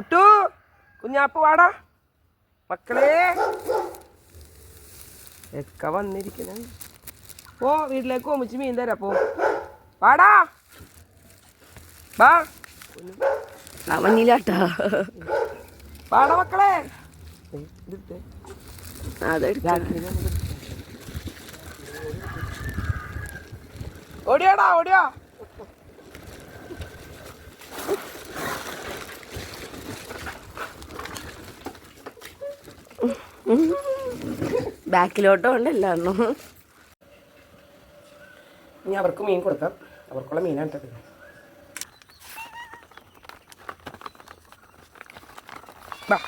ഒട്ടു കുഞ്ഞാപ്പ് വാടാ. മക്കളെ. ഒക്കെ വന്നിരിക്കണ. പോ വീട്ടിലേക്ക് ഒമിച്ച് മീൻ തരാം പോ. വാടാ. വാ. അവനില്ലാട്ടാ വാടാ മക്കളെ. ഓടിയാടാ ഓടിയാ. ബാക്കിലോട്ട് ഉണ്ടല്ലോ ഇനി അവർക്ക് മീൻ കൊടുക്കാം. അവർക്കുള്ള മീനാണ് വാ